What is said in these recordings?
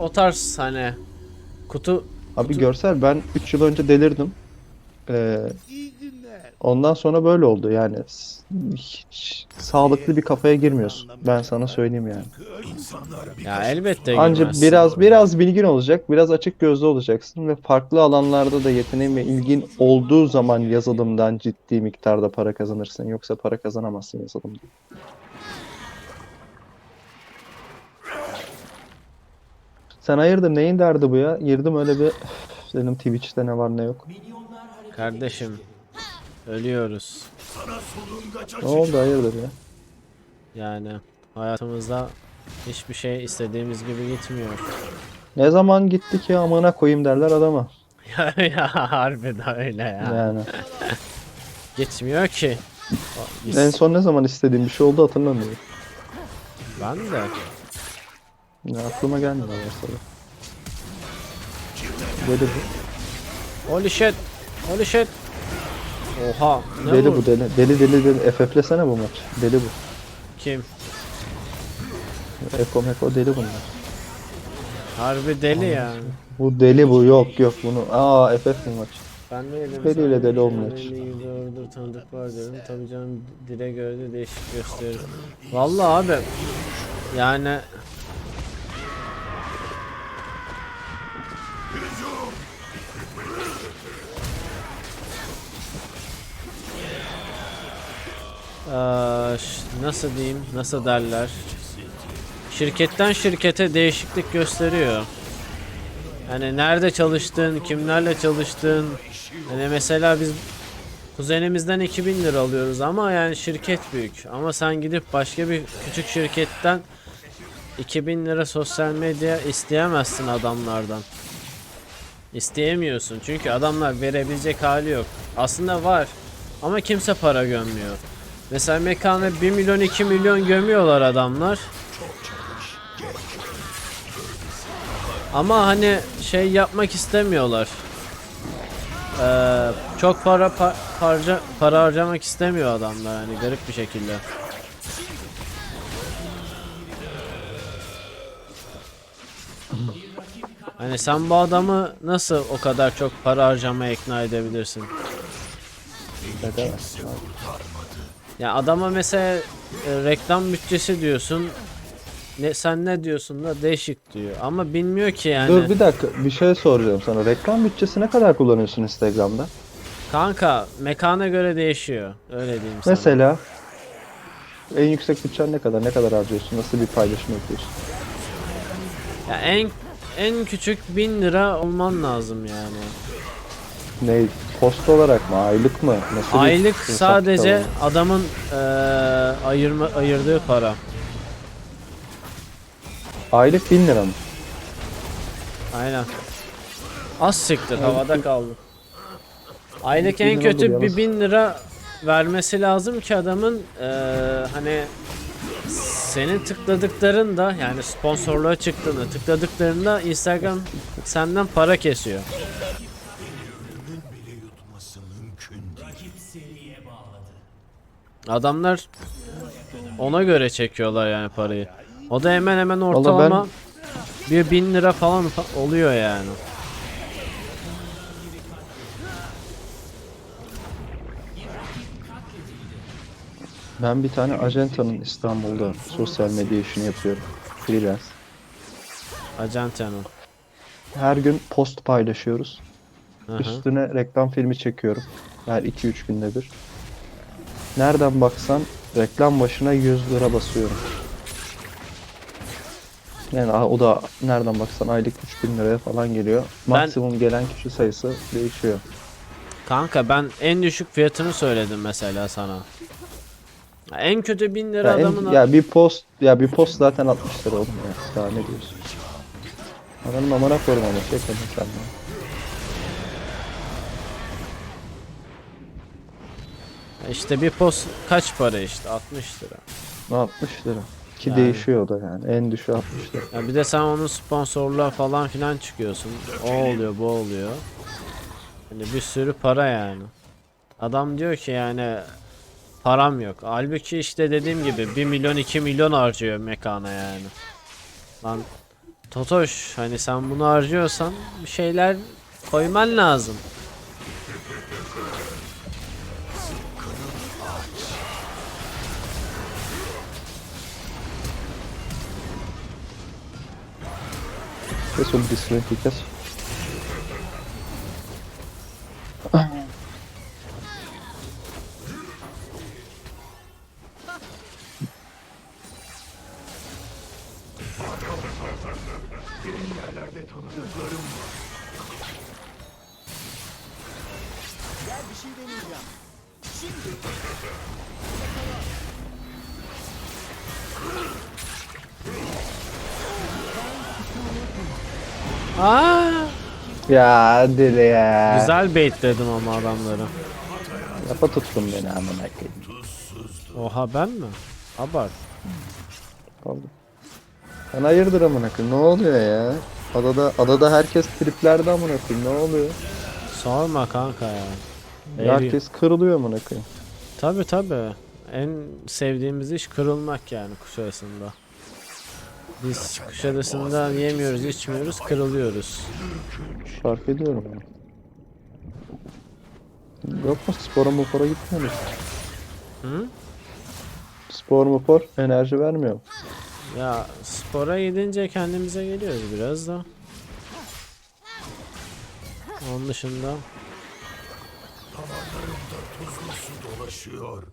O tarz hani kutu Abi Kutu- görsel ben 3 yıl önce delirdim. Ee, ondan sonra böyle oldu yani hiç sağlıklı bir kafaya girmiyorsun. Ben sana söyleyeyim yani. ya elbette Anca girmezsin. biraz biraz bilgin olacak, biraz açık gözlü olacaksın ve farklı alanlarda da yeteneğin ve ilgin olduğu zaman yazılımdan ciddi miktarda para kazanırsın. Yoksa para kazanamazsın yazılımda. Sen hayırdır neyin derdi bu ya? Girdim öyle bir senin Twitch'te ne var ne yok. Kardeşim ölüyoruz. Ne oldu hayırdır ya? Yani hayatımızda hiçbir şey istediğimiz gibi gitmiyor. Ne zaman gitti ki amına koyayım derler adama. ya, ya harbiden öyle ya. Yani. Gitmiyor ki. En son ne zaman istediğim bir şey oldu hatırlamıyorum. Ben de. Ya aklıma gelmiyor mesela. Deli bu. Holy shit. Holy shit. Oha. Ne Deli bu? deli. Deli deli deli. FF'lesene bu maç. Deli bu. Kim? Eko meko deli bunlar. Harbi deli yani. Bu deli bu. Yok yok bunu. Aa FF bu maç. Ben de yedim. Deliyle deli olmuyor. Doğrudur tanıdık var dedim. Tabii canım dile göre de değişik gösterir. Vallahi abi. Yani nasıl diyeyim, nasıl derler? Şirketten şirkete değişiklik gösteriyor. Hani nerede çalıştın, kimlerle çalıştın. Hani mesela biz kuzenimizden 2000 lira alıyoruz ama yani şirket büyük. Ama sen gidip başka bir küçük şirketten 2000 lira sosyal medya isteyemezsin adamlardan. İsteyemiyorsun çünkü adamlar verebilecek hali yok. Aslında var ama kimse para gömmüyor. Mesela mekana 1 milyon 2 milyon gömüyorlar adamlar. Ama hani şey yapmak istemiyorlar. Ee, çok para pa- harca para harcamak istemiyor adamlar hani garip bir şekilde. Hani sen bu adamı nasıl o kadar çok para harcamaya ikna edebilirsin? Edemez. Ya adama mesela e, reklam bütçesi diyorsun. Ne sen ne diyorsun da değişik diyor. Ama bilmiyor ki yani. Dur bir dakika bir şey soracağım sana. Reklam bütçesi ne kadar kullanıyorsun Instagram'da? Kanka mekana göre değişiyor. Öyle diyeyim sana. Mesela en yüksek bütçen ne kadar? Ne kadar harcıyorsun? Nasıl bir paylaşım yapıyorsun? Ya en en küçük 1000 lira olman lazım yani. Ne? Post olarak mı? Aylık mı? Nasıl bir Aylık hesap sadece kitabı? adamın eee ayırma ayırdığı para. Aylık 1000 lira mı? Aynen. Az siktir havada kaldı. Aylık en lira kötü bir yalnız. bin lira vermesi lazım ki adamın eee, hani senin tıkladıklarında yani sponsorluğa çıktığında tıkladıklarında Instagram senden para kesiyor. Adamlar ona göre çekiyorlar yani parayı. O da hemen hemen ortalama bir bin lira falan fa- oluyor yani. Ben bir tane ajantanın İstanbul'da sosyal medya işini yapıyorum. Freelance. Ajantanın. Her gün post paylaşıyoruz. Hı. Üstüne reklam filmi çekiyorum. Her 2-3 günde bir. Nereden baksan reklam başına 100 lira basıyorum. Yani o da nereden baksan aylık 3000 liraya falan geliyor. Maksimum gelen kişi sayısı değişiyor. Kanka ben en düşük fiyatını söyledim mesela sana. En kötü bin lira Ya, en- adamın ya bir post ya bir post zaten 60 lira oğlum ya. Daha ne diyorsun? Ananın amına koyma ama şey sen sen. işte bir post kaç para işte 60 lira. Ne 60 lira. Ki Yani. değişiyor o da yani. En düşüğü 60 lira. Ya bir de sen onun sponsorluğa falan filan çıkıyorsun. O oluyor, bu oluyor. Hani bir sürü para yani. Adam diyor ki yani param yok. Halbuki işte dediğim gibi 1 milyon 2 milyon harcıyor mekana yani. Lan Totoş hani sen bunu harcıyorsan bir şeyler koyman lazım. Es un disco eficaz. Ya deli ya. güzel baitledim ama adamları. Lafa tuttun beni amına koyayım. Oha ben mi? Abart. Kaldım. Sen hayırdır amına koyayım? Ne oluyor ya? Adada adada herkes triplerde amına koyayım. Ne oluyor? Sorma kanka ya. Herkes kırılıyor amına koyayım. Tabi tabi. En sevdiğimiz iş kırılmak yani Kuşadası'nda. Biz Kuşadası'nda yemiyoruz, içmiyoruz, kırılıyoruz. Fark ediyorum onu. Yok mu spora mupora gitmiyor musun? Hı? Spor mupor enerji vermiyor? Ya spora gidince kendimize geliyoruz biraz da. Onun dışında dolaşıyor.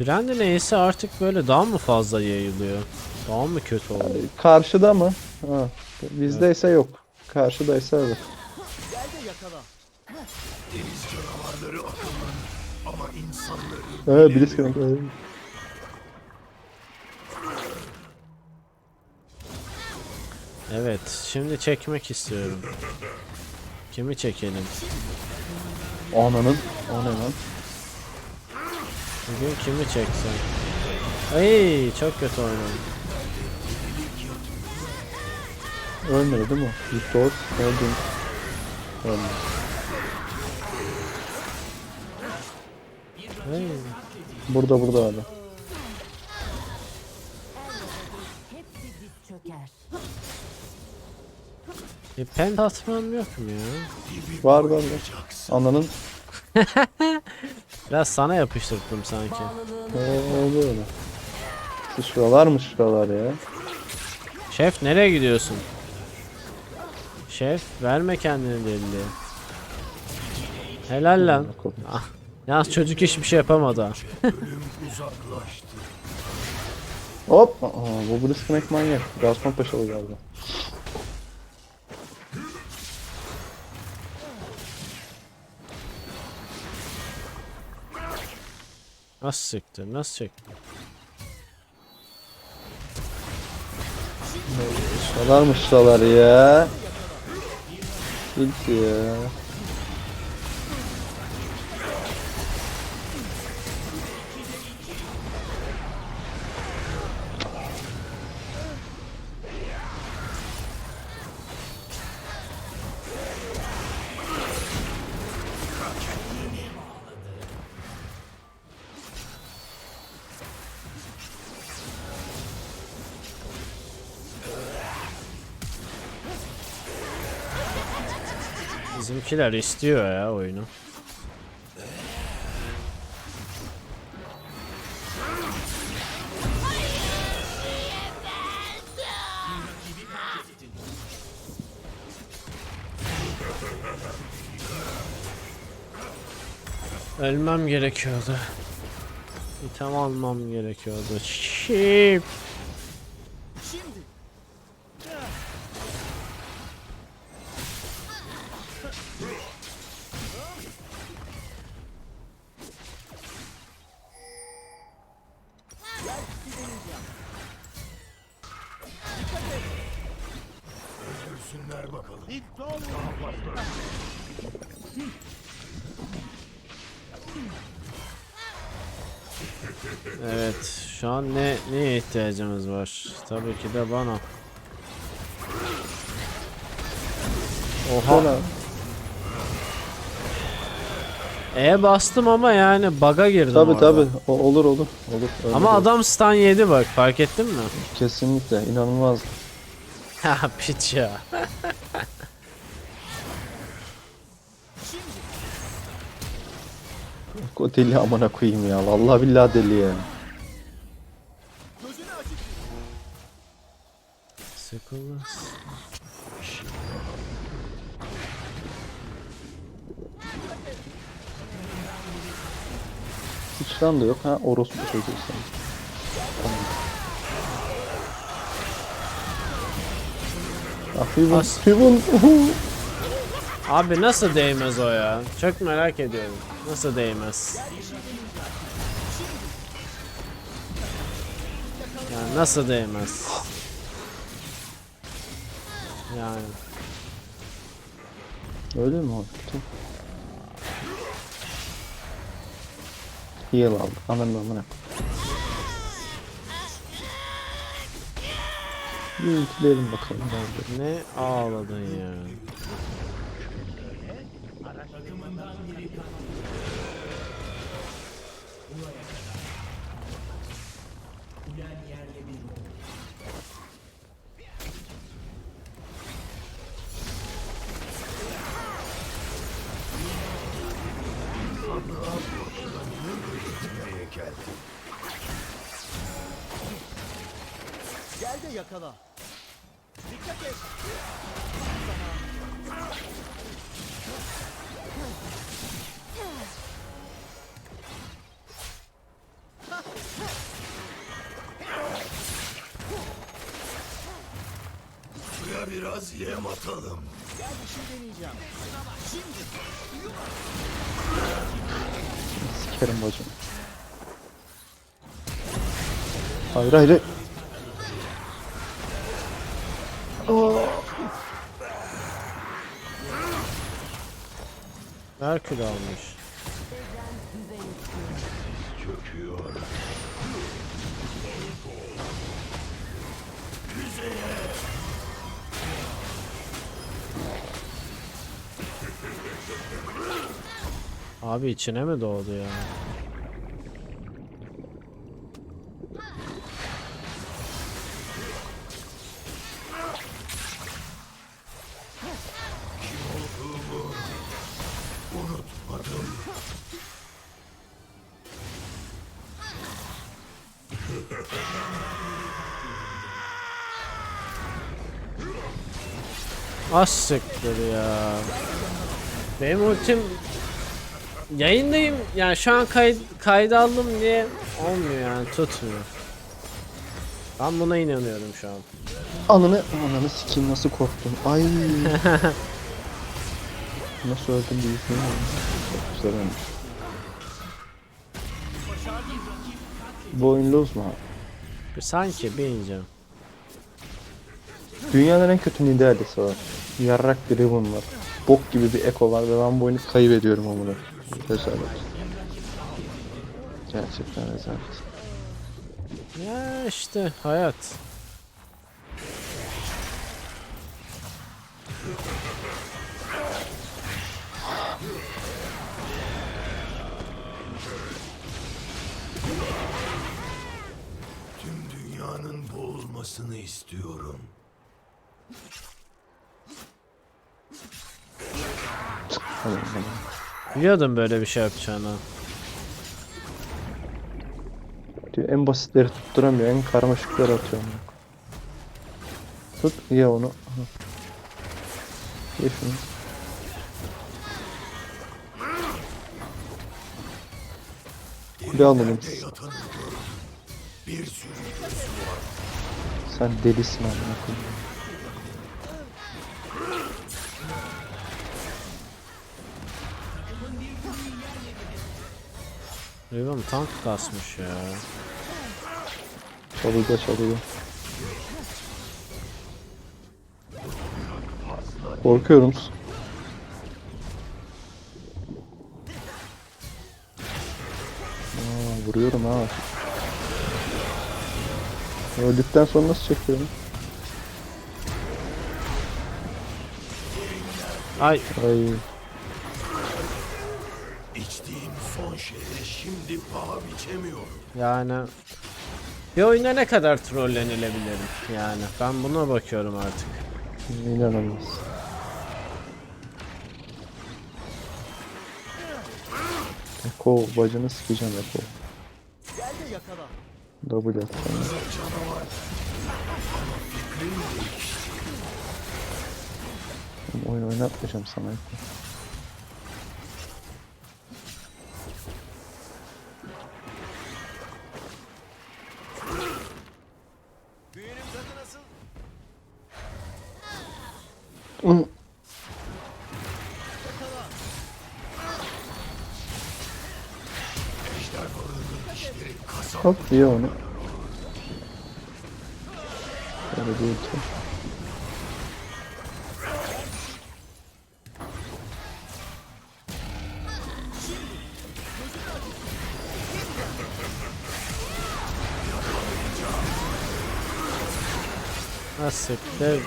Brandon neyse artık böyle daha mı fazla yayılıyor? Daha mı kötü oldu? Karşıda mı? Ha. Bizdeyse yok. Karşıdaysa evet. Deniz canavarları akıllı ama insanları Evet Blitzcrank. evet. Evet, şimdi çekmek istiyorum. Kimi çekelim? Ananın. O ne lan? Bugün kimi çeksem? Ay çok kötü oynadım. Ölmedi değil mi? Victor. Öldüm. Öldüm. Ay. Burada burada abi. E, pen atmam yok mu ya? Var var var. Ananın. Biraz sana yapıştırdım sanki. Ne oldu öyle? Şuralar mı şuralar ya? Şef nereye gidiyorsun? Şef verme kendini deliliğe. Helal lan. Ah, yalnız çocuk hiçbir şey yapamadı ha. Hop. Aa, bu Blitzcrank manyak. Gaston Paşalı galiba. Nasıl siktir? Nasıl çekti? Şuralar mı şuralar ya? İlk ya. Bizimkiler istiyor ya oyunu. Ölmem gerekiyordu. İtem almam gerekiyordu. Şip. Görsünler bakalım. Evet, şu an ne neye ihtiyacımız var? Tabii ki de bana. Oha. E bastım ama yani bug'a girdim Tabi orada. tabi olur olur. olur. Öyle Ama olur. adam stun yedi bak fark ettin mi? Kesinlikle inanılmaz. Ha piç ya. O deli amına koyayım ya. Vallahi billahi deli ya. Sıkılmaz. Hiç lan da yok ha orospu çocuğu sen. Ah As- Riven. Abi nasıl değmez o ya? Çok merak ediyorum. Nasıl değmez? Yani nasıl değmez? Yani Öyle mi? Tüh. Heal aldı. Ananı amına. Bir ultileyelim bakalım. ne ağladın ya? De yakala. Dikkat et. Suya biraz yem atalım. Gel bir şey deneyeceğim. Şimdi. Sikerim bacım. Hayır hayır. Merkür almış. Abi içine mi doğdu ya? Az siktir ya. Benim ultim yayındayım yani şu an kay kayda aldım diye olmuyor yani tutmuyor. Ben buna inanıyorum şu an. Ananı, ananı sikeyim nasıl korktum. Ay. nasıl öldüm ya. Çok güzel olmuş. Bu oyun lose mu? Sanki ineceğim. Dünyanın en kötü Nidalee'si var. Yarrak bir Riven var. Bok gibi bir Echo var ve ben bu oyunu kaybediyorum amına. Rezalet. Gerçekten rezalet. Ya işte hayat. Tüm dünyanın boğulmasını istiyorum. Bakalım. Biliyordum böyle bir şey yapacağını. Diyor, en basitleri tutturamıyor, en karmaşıkları atıyor. Tut, ye onu. Aha. Ye şunu. Kule sürü Sen delisin amına tank kasmış ya. Çalıda çalıda. Korkuyorum. Aa, vuruyorum ha. Öldükten sonra nasıl çekiyorum? Ay Ay şimdi paha biçemiyorum. Yani bir oyuna ne kadar trollenilebilirim yani. Ben buna bakıyorum artık. İnanılmaz. Eko bacını sikeceğim Eko. Gel de yakala. Double atacağım. Oğlum Oyun oynatmayacağım sana Eko. Hop ye onu. Öyle değil ki. Nasıl de...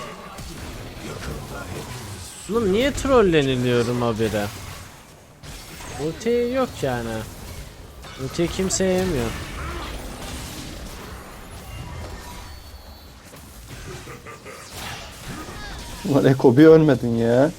Oğlum niye trolleniliyorum habire? Ulti yok yani. Ulti kimse yemiyor. Ulan Eko bir ölmedin ya.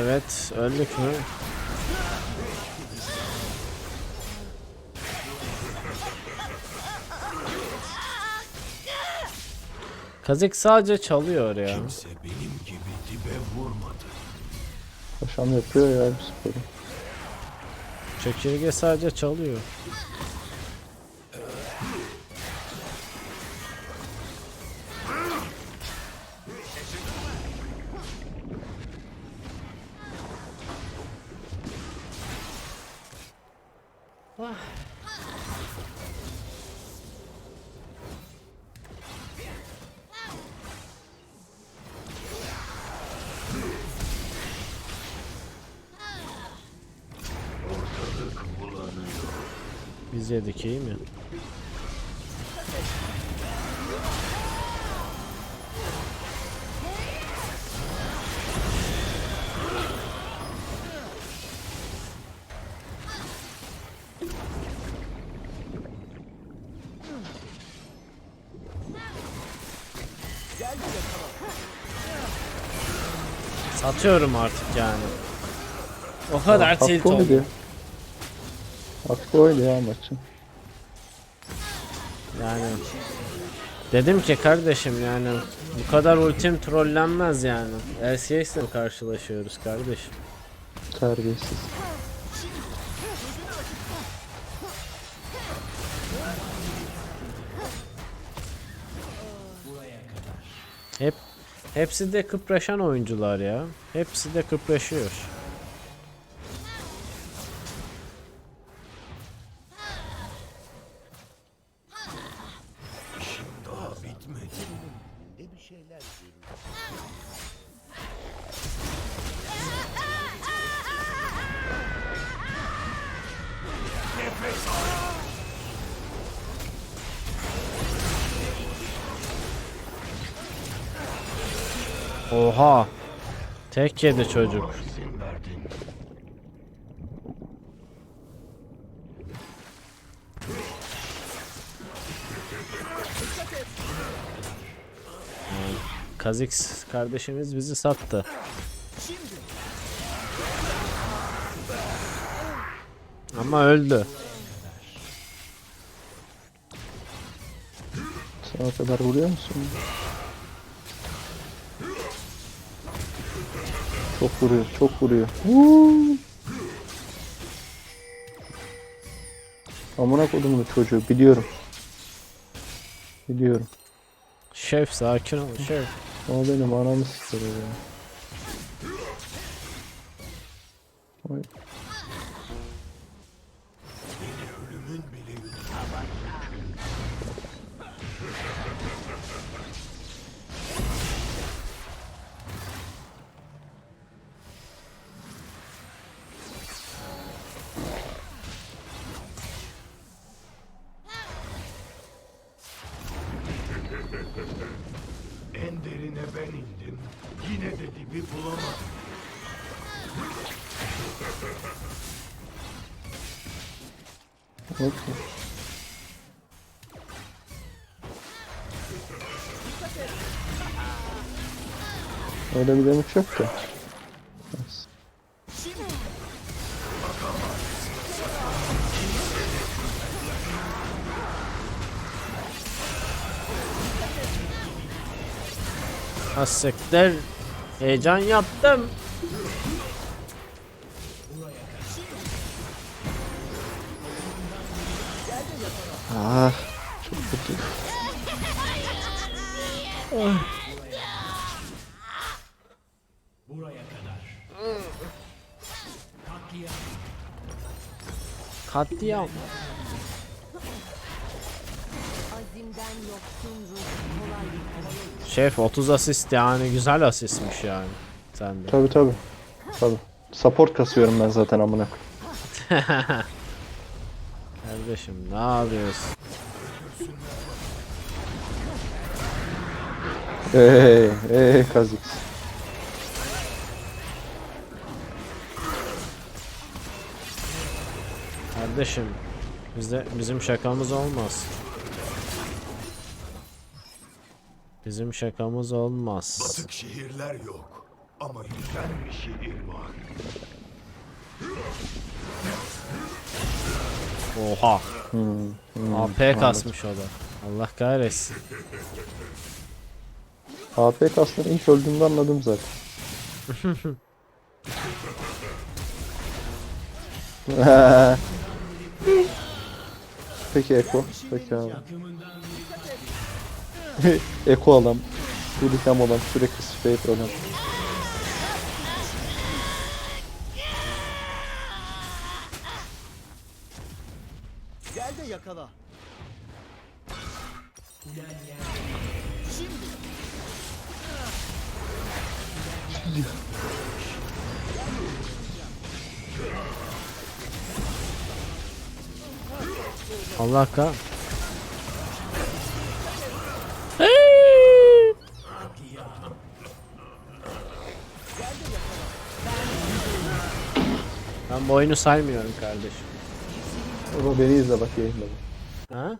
Evet öldük mü? Kazik sadece çalıyor ya. Kimse benim gibi dibe vurmadı. Paşam yapıyor ya bu sporu. Çekirge sadece çalıyor. Biz yedik iyi mi? Satıyorum artık yani. O kadar tilt oldu. Hakkı oydu ya maçın. Yani dedim ki kardeşim yani bu kadar ultim trollenmez yani. LCS ile karşılaşıyoruz kardeşim. Terbiyesiz. Hep hepsi de kıpraşan oyuncular ya. Hepsi de kıpraşıyor. Oha. Tek yedi çocuk. Kazix kardeşimiz bizi sattı. Ama öldü. Sana kadar vuruyor musun? Çok vuruyor, çok vuruyor. Huu. Amına kodumun çocuğu biliyorum. Biliyorum. Şef sakin ol şef. O benim anamı sıkıyor ya. Hop. Öyle bir demek yok ki. Hassekler. Heyecan yaptım. Ah, çok kötü. Katliam. Ruh kolay yıkılır. Şef 30 asist yani güzel asistmiş yani. Sen de. Tabi tabi. Tabi. Support kasıyorum ben zaten amına. Kardeşim ne yapıyorsun? Eee, eee Kazix. Kardeşim bizde bizim şakamız olmaz. Bizim şakamız olmaz. Batık şehirler yok. Ama yüzen bir şehir var. Oha. Hmm, hmm, AP kasmış o da. Allah kahretsin. AP kasları ilk öldüğümde anladım zaten. Peki Eko. Peki abi. Eko adam. Tulikam olan sürekli spray adam. Yakala. Allah kah. Ben bu oyunu saymıyorum kardeşim. Ama beni izle bak yayında. Ha?